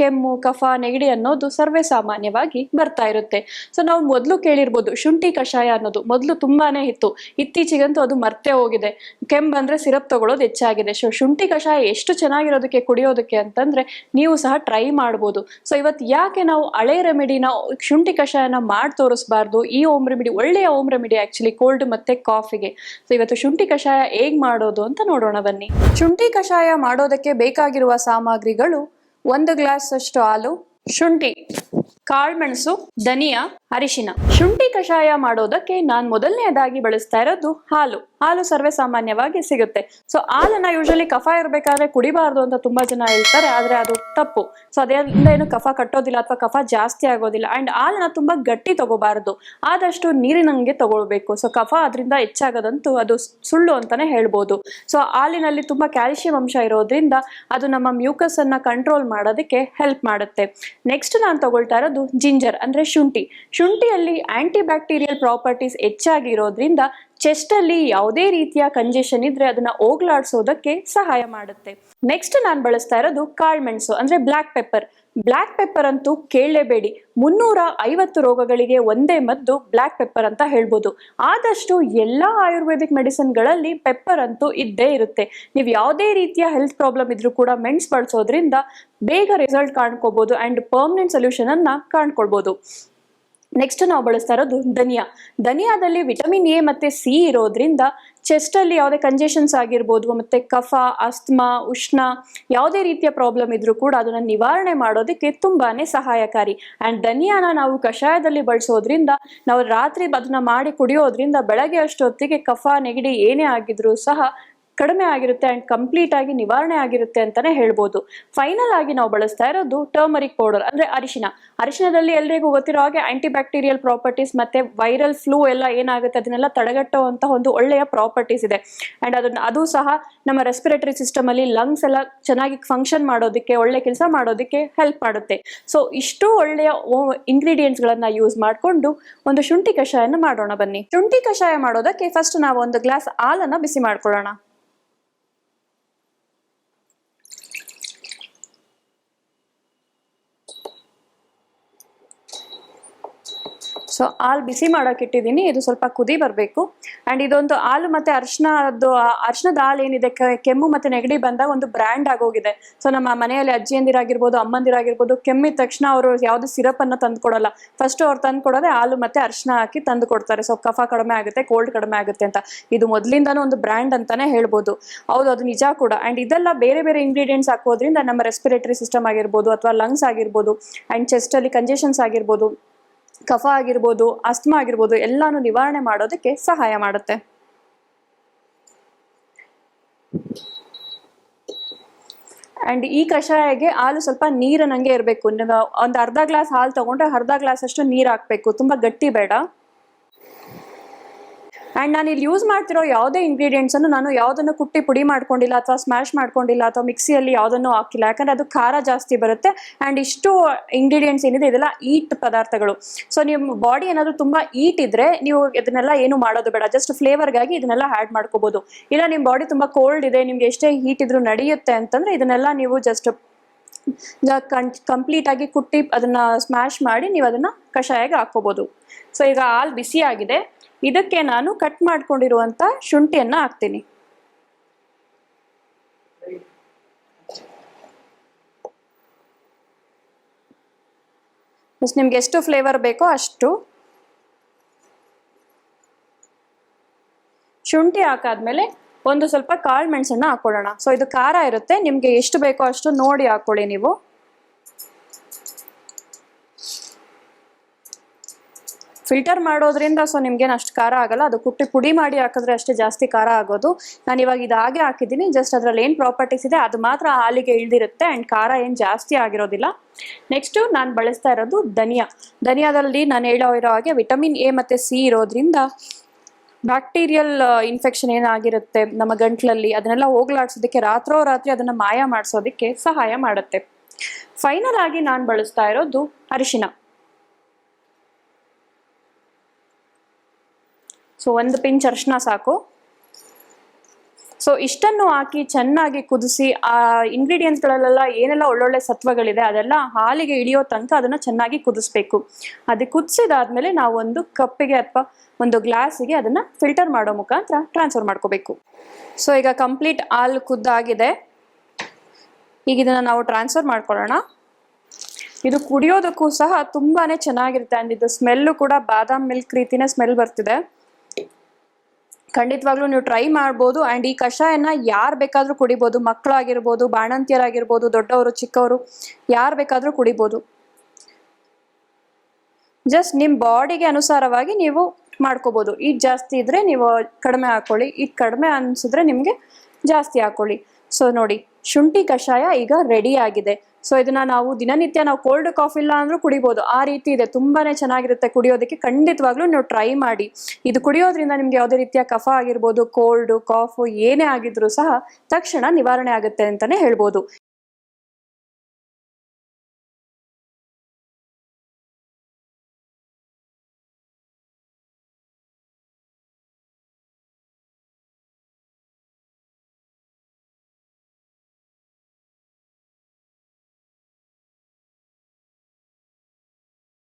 ಕೆಮ್ಮು, ಕಫ, ನೆಗಡಿ ಅನ್ನೋದು ಸರ್ವೇ ಸಾಮಾನ್ಯವಾಗಿ ಬರ್ತಾ ಇರುತ್ತೆ. ಸೊ ನಾವು ಮೊದಲು ಕೇಳಿರ್ಬೋದು, ಶುಂಠಿ ಕಷಾಯ ಅನ್ನೋದು ಮೊದಲು ತುಂಬಾನೇ ಇತ್ತು. ಇತ್ತೀಚೆಗಂತೂ ಅದು ಮರ್ತೇ ಹೋಗಿದೆ. ಕೆಮ್ಮು ಬಂದ್ರೆ ಸಿರಪ್ ತಗೊಳ್ಳೋದು ಹೆಚ್ಚಾಗಿದೆ. ಸೊ ಶುಂಠಿ ಕಷಾಯ ಎಷ್ಟು ಚೆನ್ನಾಗಿರೋದಕ್ಕೆ, ಕುಡಿಯೋದಕ್ಕೆ ಅಂತಂದ್ರೆ ನೀವು ಸಹ ಟ್ರೈ ಮಾಡ್ಬೋದು. ಸೊ ಇವತ್ತು ಯಾಕೆ ನಾವು ಹಳೆ ರೆಮಿಡಿನ ಶುಂಠಿ ಕಷಾಯನ ಮಾಡಿ ತೋರಿಸಬಾರ್ದು? ಈ ಓಮ್ ರೆಮಿಡಿ, ಒಳ್ಳೆಯ ಓಮ್ ರೆಮಿಡಿ ಆಕ್ಚುಲಿ ಕೋಲ್ಡ್ ಮತ್ತೆ ಕಾಫಿಗೆ. ಸೊ ಇವತ್ತು ಶುಂಠಿ ಕಷಾಯ ಹೇಗ್ ಮಾಡೋದು ಅಂತ ನೋಡೋಣ ಬನ್ನಿ. ಶುಂಠಿ ಕಷಾಯ ಮಾಡೋದಕ್ಕೆ ಬೇಕಾಗಿರುವ ಸಾಮಗ್ರಿಗಳು ಒಂದು ಗ್ಲಾಸ್ ಅಷ್ಟು ಹಾಲು ಶುಂಠಿ. ಕಾಳ್ಮೆಣಸು ಧನಿಯಾ, ಅರಿಶಿನ. ಶುಂಠಿ ಕಷಾಯ ಮಾಡೋದಕ್ಕೆ ನಾನ್ ಮೊದಲನೆಯದಾಗಿ ಬಳಸ್ತಾ ಇರೋದು ಹಾಲು. ಹಾಲು ಸರ್ವೇ ಸಾಮಾನ್ಯವಾಗಿ ಸಿಗುತ್ತೆ. ಸೊ ಹಾಲನ್ನ ಯೂಶಲಿ ಕಫ ಇರಬೇಕಾದ್ರೆ ಕುಡಿಬಾರ್ದು ಅಂತ ತುಂಬಾ ಜನ ಹೇಳ್ತಾರೆ, ಆದ್ರೆ ಅದು ತಪ್ಪು. ಸೊ ಅದರಿಂದ ಏನು ಕಫ ಕಟ್ಟೋದಿಲ್ಲ ಅಥವಾ ಕಫ ಜಾಸ್ತಿ ಆಗೋದಿಲ್ಲ. ಅಂಡ್ ಹಾಲನ್ನ ತುಂಬಾ ಗಟ್ಟಿ ತಗೋಬಾರದು. ಆದಷ್ಟು ನೀರಿನಂಗೆ ತಗೊಳ್ಬೇಕು. ಸೊ ಕಫ ಅದರಿಂದ ಹೆಚ್ಚಾಗದಂತೂ ಅದು ಸುಳ್ಳು ಅಂತಾನೆ ಹೇಳ್ಬೋದು. ಸೊ ಹಾಲಿನಲ್ಲಿ ತುಂಬಾ ಕ್ಯಾಲ್ಸಿಯಂ ಅಂಶ ಇರೋದ್ರಿಂದ ಅದು ನಮ್ಮ ಮ್ಯೂಕಸ್ ಅನ್ನ ಕಂಟ್ರೋಲ್ ಮಾಡೋದಕ್ಕೆ ಹೆಲ್ಪ್ ಮಾಡುತ್ತೆ. ನೆಕ್ಸ್ಟ್ ನಾನು ತಗೊಳ್ತಾ ಇರೋದು ಜಿಂಜರ್, ಅಂದ್ರೆ ಶುಂಠಿ. ಶುಂಠಿಯಲ್ಲಿ ಆಂಟಿ ಬ್ಯಾಕ್ಟೀರಿಯಲ್ ಪ್ರಾಪರ್ಟೀಸ್ ಹೆಚ್ಚಾಗಿರೋದ್ರಿಂದ ಚೆಸ್ಟ್ ಅಲ್ಲಿ ಯಾವುದೇ ರೀತಿಯ ಕಂಜೆಷನ್ ಇದ್ರೆ ಅದನ್ನ ಹೋಗ್ಲಾಡ್ಸೋದಕ್ಕೆ ಸಹಾಯ ಮಾಡುತ್ತೆ. ನೆಕ್ಸ್ಟ್ ನಾನು ಬಳಸ್ತಾ ಇರೋದು ಕಾಳ್ಮೆಣಸು ಅಂದ್ರೆ ಬ್ಲ್ಯಾಕ್ ಪೆಪ್ಪರ್ ಬ್ಲ್ಯಾಕ್ ಪೆಪ್ಪರ್ ಅಂತೂ ಕೇಳಲೇಬೇಡಿ. ಮುನ್ನೂರ ಐವತ್ತು ರೋಗಗಳಿಗೆ ಒಂದೇ ಮದ್ದು ಬ್ಲ್ಯಾಕ್ ಪೆಪ್ಪರ್ ಅಂತ ಹೇಳ್ಬೋದು. ಆದಷ್ಟು ಎಲ್ಲ ಆಯುರ್ವೇದಿಕ್ ಮೆಡಿಸಿನ್ಗಳಲ್ಲಿ ಪೆಪ್ಪರ್ ಅಂತೂ ಇದ್ದೇ ಇರುತ್ತೆ. ನೀವು ಯಾವುದೇ ರೀತಿಯ ಹೆಲ್ತ್ ಪ್ರಾಬ್ಲಮ್ ಇದ್ರೂ ಕೂಡ ಮೆಣಸು ಬಳಸೋದ್ರಿಂದ ಬೇಗ ರಿಸಲ್ಟ್ ಕಾಣ್ಕೋಬಹುದು ಅಂಡ್ ಪರ್ಮನೆಂಟ್ ಸೊಲ್ಯೂಷನ್ ಅನ್ನ ಕಾಣ್ಕೊಳ್ಬಹುದು ನೆಕ್ಸ್ಟ್ ನಾವು ಬಳಸ್ತಾ ಇರೋದು ಧನಿಯಾ. ಧನಿಯಾದಲ್ಲಿ ವಿಟಮಿನ್ ಎ ಮತ್ತೆ ಸಿ ಇರೋದ್ರಿಂದ ಚೆಸ್ಟ್ ಅಲ್ಲಿ ಯಾವುದೇ ಕಂಜೆಷನ್ಸ್ ಆಗಿರ್ಬೋದು, ಮತ್ತೆ ಕಫ ಅಸ್ತಮಾ ಉಷ್ಣ, ಯಾವುದೇ ರೀತಿಯ ಪ್ರಾಬ್ಲಮ್ ಇದ್ರೂ ಕೂಡ ಅದನ್ನ ನಿವಾರಣೆ ಮಾಡೋದಕ್ಕೆ ತುಂಬಾನೇ ಸಹಾಯಕಾರಿ. ಅಂಡ್ ಧನಿಯಾನ ನಾವು ಕಷಾಯದಲ್ಲಿ ಬಳಸೋದ್ರಿಂದ, ನಾವು ರಾತ್ರಿ ಅದನ್ನ ಮಾಡಿ ಕುಡಿಯೋದ್ರಿಂದ ಬೆಳಗ್ಗೆ ಅಷ್ಟೊತ್ತಿಗೆ ಕಫ, ನೆಗಡಿ ಏನೇ ಆಗಿದ್ರು ಸಹ ಕಡಿಮೆ ಆಗಿರುತ್ತೆ ಅಂಡ್ ಕಂಪ್ಲೀಟ್ ಆಗಿ ನಿವಾರಣೆ ಆಗಿರುತ್ತೆ ಅಂತಾನೆ ಹೇಳ್ಬೋದು. ಫೈನಲ್ ಆಗಿ ನಾವು ಬಳಸ್ತಾ ಇರೋದು ಟರ್ಮರಿಕ್ ಪೌಡರ್ ಅಂದ್ರೆ ಅರಿಶಿನ. ಅರಿಶಿನದಲ್ಲಿ ಎಲ್ರಿಗೂ ಗೊತ್ತಿರೋ ಹಾಗೆ ಆಂಟಿ ಬ್ಯಾಕ್ಟೀರಿಯಲ್ ಪ್ರಾಪರ್ಟೀಸ್ ಮತ್ತೆ ವೈರಲ್ ಫ್ಲೂ ಎಲ್ಲ ಏನಾಗುತ್ತೆ ಅದನ್ನೆಲ್ಲ ತಡೆಗಟ್ಟುವಂತ ಒಂದು ಒಳ್ಳೆಯ ಪ್ರಾಪರ್ಟೀಸ್ ಇದೆ. ಅಂಡ್ ಅದನ್ನ ಅದು ಸಹ ನಮ್ಮ ರೆಸ್ಪಿರೇಟರಿ ಸಿಸ್ಟಮ್ ಅಲ್ಲಿ ಲಂಗ್ಸ್ ಎಲ್ಲ ಚೆನ್ನಾಗಿ ಫಂಕ್ಷನ್ ಮಾಡೋದಕ್ಕೆ, ಒಳ್ಳೆ ಕೆಲಸ ಮಾಡೋದಕ್ಕೆ ಹೆಲ್ಪ್ ಮಾಡುತ್ತೆ. ಸೊ ಇಷ್ಟು ಒಳ್ಳೆಯ ಇಂಗ್ರೀಡಿಯೆಂಟ್ಸ್ ಗಳನ್ನ ಯೂಸ್ ಮಾಡಿಕೊಂಡು ಒಂದು ಶುಂಠಿ ಕಷಾಯನ ಮಾಡೋಣ ಬನ್ನಿ. ಶುಂಠಿ ಕಷಾಯ ಮಾಡೋದಕ್ಕೆ ಫಸ್ಟ್ ನಾವು ಒಂದು ಗ್ಲಾಸ್ ಹಾಲನ್ನ ಬಿಸಿ ಮಾಡ್ಕೊಳ್ಳೋಣ. ಸೊ ಹಾಲು ಬಿಸಿ ಮಾಡೋಕೆ ಇಟ್ಟಿದ್ದೀನಿ. ಇದು ಸ್ವಲ್ಪ ಕುದಿ ಬರಬೇಕು. ಅಂಡ್ ಇದೊಂದು ಹಾಲು ಮತ್ತೆ ಅರ್ಶನದ್ದು ಅರ್ಶನದ ಹಾಲು ಏನಿದೆ ಕೆಮ್ಮು ಮತ್ತೆ ನೆಗಡಿ ಬಂದಾಗ ಒಂದು ಬ್ರ್ಯಾಂಡ್ ಆಗೋಗಿದೆ. ಸೊ ನಮ್ಮ ಮನೆಯಲ್ಲಿ ಅಜ್ಜಿಯಂದಿರಾಗಿರ್ಬೋದು, ಅಮ್ಮಂದಿರಾಗಿರ್ಬೋದು, ಕೆಮ್ಮಿದ ತಕ್ಷಣ ಅವರು ಯಾವುದೇ ಸಿರಪ್ ಅನ್ನ ತಂದು ಕೊಡಲ್ಲ ಫಸ್ಟ್ ಅವ್ರು ತಂದು ಕೊಡೋದೇ ಹಾಲು ಮತ್ತೆ ಅರ್ಶನ ಹಾಕಿ ತಂದು ಕೊಡ್ತಾರೆ. ಸೊ ಕಫ ಕಡಿಮೆ ಆಗುತ್ತೆ ಕೋಲ್ಡ್ ಕಡಿಮೆ ಆಗುತ್ತೆ ಅಂತ. ಇದು ಮೊದಲಿಂದನೂ ಒಂದು ಬ್ರ್ಯಾಂಡ್ ಅಂತಾನೆ ಹೇಳ್ಬೋದು. ಹೌದು, ಅದು ನಿಜ ಕೂಡ. ಅಂಡ್ ಇದೆಲ್ಲ ಬೇರೆ ಬೇರೆ ಇಂಗ್ರೀಡಿಯೆಂಟ್ಸ್ ಹಾಕೋದ್ರಿಂದ ನಮ್ಮ ರೆಸ್ಪಿರೇಟರಿ ಸಿಸ್ಟಮ್ ಆಗಿರ್ಬೋದು ಅಥವಾ ಲಂಗ್ಸ್ ಆಗಿರ್ಬೋದು ಅಂಡ್ ಚೆಸ್ಟಲ್ಲಿ ಕಂಜೆಷನ್ಸ್ ಆಗಿರ್ಬೋದು ಕಫ ಆಗಿರ್ಬೋದು ಅಸ್ಮ ಆಗಿರ್ಬೋದು, ಎಲ್ಲಾನು ನಿವಾರಣೆ ಮಾಡೋದಕ್ಕೆ ಸಹಾಯ ಮಾಡುತ್ತೆ. ಅಂಡ್ ಈ ಕಷಾಯಗೆ ಹಾಲು ಸ್ವಲ್ಪ ನೀರನಂಗೆ ಇರಬೇಕು. ಒಂದು ಅರ್ಧ ಗ್ಲಾಸ್ ಹಾಲು ತಗೊಂಡ್ರೆ ಅರ್ಧ ಗ್ಲಾಸ್ ಅಷ್ಟು ನೀರು ಹಾಕ್ಬೇಕು. ತುಂಬಾ ಗಟ್ಟಿ ಬೇಡ. ಅಂಡ್ ನಾನು ಇಲ್ಲಿ ಯೂಸ್ ಮಾಡ್ತಿರೋ ಯಾವುದೇ ಇಂಗ್ರೀಡಿಯೆಂಟ್ಸನ್ನು ನಾನು ಯಾವುದನ್ನು ಕುಟ್ಟಿ ಪುಡಿ ಮಾಡ್ಕೊಂಡಿಲ್ಲ ಅಥವಾ ಸ್ಮ್ಯಾಶ್ ಮಾಡ್ಕೊಂಡಿಲ್ಲ ಅಥವಾ ಮಿಕ್ಸಿಯಲ್ಲಿ ಯಾವುದನ್ನು ಹಾಕಿಲ್ಲ. ಯಾಕಂದ್ರೆ ಅದು ಖಾರ ಜಾಸ್ತಿ ಬರುತ್ತೆ. ಆ್ಯಂಡ್ ಇಷ್ಟು ಇಂಗ್ರೀಡಿಯೆಂಟ್ಸ್ ಏನಿದೆ, ಇದೆಲ್ಲ ಈಟ್ ಪದಾರ್ಥಗಳು. ಸೊ ನಿಮ್ಮ ಬಾಡಿ ಏನಾದರೂ ತುಂಬಾ ಈಟ್ ಇದ್ರೆ ನೀವು ಇದನ್ನೆಲ್ಲ ಏನು ಮಾಡೋದು ಬೇಡ. ಜಸ್ಟ್ ಫ್ಲೇವರ್ಗಾಗಿ ಇದನ್ನೆಲ್ಲ ಆ್ಯಡ್ ಮಾಡ್ಕೋಬೋದು. ಇಲ್ಲ ನಿಮ್ಮ ಬಾಡಿ ತುಂಬಾ ಕೋಲ್ಡ್ ಇದೆ, ನಿಮ್ಗೆ ಎಷ್ಟೇ ಹೀಟ್ ಇದ್ರೂ ನಡೆಯುತ್ತೆ ಅಂತಂದರೆ ಇದನ್ನೆಲ್ಲ ನೀವು ಜಸ್ಟ್ ಕಂಪ್ಲೀಟ್ ಆಗಿ ಕುಟ್ಟಿ ಅದನ್ನ ಸ್ಮ್ಯಾಶ್ ಮಾಡಿ ನೀವು ಅದನ್ನ ಕಷಾಯಗೆ ಹಾಕೋಬಹುದು ಸೊ ಈಗ ಹಾಲು ಬಿಸಿ ಆಗಿದೆ ಇದಕ್ಕೆ ನಾನು ಕಟ್ ಮಾಡ್ಕೊಂಡಿರುವಂತ ಶುಂಠಿಯನ್ನ ಹಾಕ್ತೀನಿ. ನಿಮ್ಗೆ ಎಷ್ಟು ಫ್ಲೇವರ್ ಬೇಕೋ ಅಷ್ಟು ಶುಂಠಿ ಹಾಕಾದ್ಮೇಲೆ ಒಂದು ಸ್ವಲ್ಪ ಕಾಳು ಮೆಣಸನ್ನ ಹಾಕೊಳ್ಳೋಣ. ಸೊ ಇದು ಖಾರ ಇರುತ್ತೆ. ನಿಮ್ಗೆ ಎಷ್ಟು ಬೇಕೋ ಅಷ್ಟು ನೋಡಿ ಹಾಕೊಳ್ಳಿ ನೀವು. ಫಿಲ್ಟರ್ ಮಾಡೋದ್ರಿಂದ ಸೊ ನಿಮ್ಗೇನು ಅಷ್ಟು ಖಾರ ಆಗಲ್ಲ. ಅದು ಕುಟ್ಟಿ ಪುಡಿ ಮಾಡಿ ಹಾಕಿದ್ರೆ ಅಷ್ಟೇ ಜಾಸ್ತಿ ಖಾರ ಆಗೋದು. ನಾನು ಇವಾಗ ಇದು ಹಾಗೆ ಹಾಕಿದ್ದೀನಿ. ಜಸ್ಟ್ ಅದರಲ್ಲಿ ಏನು ಪ್ರಾಪರ್ಟೀಸ್ ಇದೆ ಅದು ಮಾತ್ರ ಹಾಲಿಗೆ ಇಳ್ದಿರುತ್ತೆ ಆ್ಯಂಡ್ ಖಾರ ಏನು ಜಾಸ್ತಿ ಆಗಿರೋದಿಲ್ಲ. ನೆಕ್ಸ್ಟು ನಾನು ಬಳಸ್ತಾ ಇರೋದು ಧನಿಯಾ. ಧನಿಯಾದಲ್ಲಿ ನಾನು ಹೇಳೋ ಇರೋ ಹಾಗೆ ವಿಟಮಿನ್ ಎ ಮತ್ತು ಸಿ ಇರೋದ್ರಿಂದ ಬ್ಯಾಕ್ಟೀರಿಯಲ್ ಇನ್ಫೆಕ್ಷನ್ ಏನಾಗಿರುತ್ತೆ ನಮ್ಮ ಗಂಟ್ಲಲ್ಲಿ ಅದನ್ನೆಲ್ಲ ಹೋಗ್ಲಾಡ್ಸೋದಕ್ಕೆ ರಾತ್ರೋ ರಾತ್ರಿ ಅದನ್ನ ಮಾಯ ಮಾಡಿಸೋದಕ್ಕೆ ಸಹಾಯ ಮಾಡುತ್ತೆ. ಫೈನಲ್ ಆಗಿ ನಾನು ಬಳಸ್ತಾ ಇರೋದು ಅರಿಶಿನ. ಸೊ ಒಂದು ಪಿಂಚ್ ಅರಿಶಿನ ಸಾಕು. ಸೊ ಇಷ್ಟನ್ನು ಹಾಕಿ ಚೆನ್ನಾಗಿ ಕುದಿಸಿ, ಆ ಇಂಗ್ರೀಡಿಯೆಂಟ್ಸ್ಗಳಲ್ಲೆಲ್ಲ ಏನೆಲ್ಲ ಒಳ್ಳೊಳ್ಳೆ ಸತ್ವಗಳಿದೆ, ಅದೆಲ್ಲ ಹಾಲಿಗೆ ಇಳಿಯೋ ತನಕ ಅದನ್ನ ಚೆನ್ನಾಗಿ ಕುದಿಸ್ಬೇಕು. ಅದು ಕುದಿಸಿದಾದ್ಮೇಲೆ ನಾವು ಒಂದು ಕಪ್ಪಿಗೆ ಅಥವಾ ಒಂದು ಗ್ಲಾಸಿಗೆ ಅದನ್ನ ಫಿಲ್ಟರ್ ಮಾಡೋ ಮುಖಾಂತರ ಟ್ರಾನ್ಸ್ಫರ್ ಮಾಡ್ಕೋಬೇಕು. ಸೊ ಈಗ ಕಂಪ್ಲೀಟ್ ಹಾಲು ಕುದ್ದಾಗಿದೆ. ಈಗ ಇದನ್ನ ನಾವು ಟ್ರಾನ್ಸ್ಫರ್ ಮಾಡ್ಕೊಳ್ಳೋಣ. ಇದು ಕುಡಿಯೋದಕ್ಕೂ ಸಹ ತುಂಬಾನೇ ಚೆನ್ನಾಗಿರುತ್ತೆ ಅಂಡ್ ಇದು ಸ್ಮೆಲ್ಲು ಕೂಡ ಬಾದಾಮ್ ಮಿಲ್ಕ್ ರೀತಿನೇ ಸ್ಮೆಲ್ ಬರ್ತಿದೆ. ಖಂಡಿತವಾಗ್ಲೂ ನೀವು ಟ್ರೈ ಮಾಡ್ಬೋದು. ಅಂಡ್ ಈ ಕಷಾಯನ ಯಾರು ಬೇಕಾದರೂ ಕುಡಿಬೋದು. ಮಕ್ಕಳಾಗಿರ್ಬೋದು ಬಾಣಂತಿಯರಾಗಿರ್ಬೋದು, ದೊಡ್ಡವರು, ಚಿಕ್ಕವರು, ಯಾರು ಬೇಕಾದರೂ ಕುಡಿಬೋದು. ಜಸ್ಟ್ ನಿಮ್ಮ ಬಾಡಿಗೆ ಅನುಸಾರವಾಗಿ ನೀವು ಮಾಡ್ಕೋಬೋದು. ಇದು ಜಾಸ್ತಿ ಇದ್ರೆ ನೀವು ಕಡಿಮೆ ಹಾಕೊಳ್ಳಿ. ಇದು ಕಡಿಮೆ ಅನ್ಸಿದ್ರೆ ನಿಮಗೆ ಜಾಸ್ತಿ ಹಾಕೊಳ್ಳಿ. ಸೊ ನೋಡಿ ಶುಂಠಿ ಕಷಾಯ ಈಗ ರೆಡಿ ಆಗಿದೆ. ಸೊ ಇದನ್ನ ನಾವು ದಿನನಿತ್ಯ ನಾವು ಕೋಲ್ಡ್ ಕಾಫಿ ಇಲ್ಲ ಅಂದ್ರೂ ಕುಡಿಬಹುದು ಆ ರೀತಿ ಇದೆ. ತುಂಬಾನೇ ಚೆನ್ನಾಗಿರುತ್ತೆ ಕುಡಿಯೋದಕ್ಕೆ. ಖಂಡಿತವಾಗ್ಲೂ ನೀವು ಟ್ರೈ ಮಾಡಿ. ಇದು ಕುಡಿಯೋದ್ರಿಂದ ನಿಮ್ಗೆ ಯಾವುದೇ ರೀತಿಯ ಕಫ ಆಗಿರ್ಬೋದು ಕೋಲ್ಡ್ ಕಾಫು ಏನೇ ಆಗಿದ್ರು ಸಹ ತಕ್ಷಣ ನಿವಾರಣೆ ಆಗುತ್ತೆ ಅಂತಾನೆ ಹೇಳ್ಬೋದು.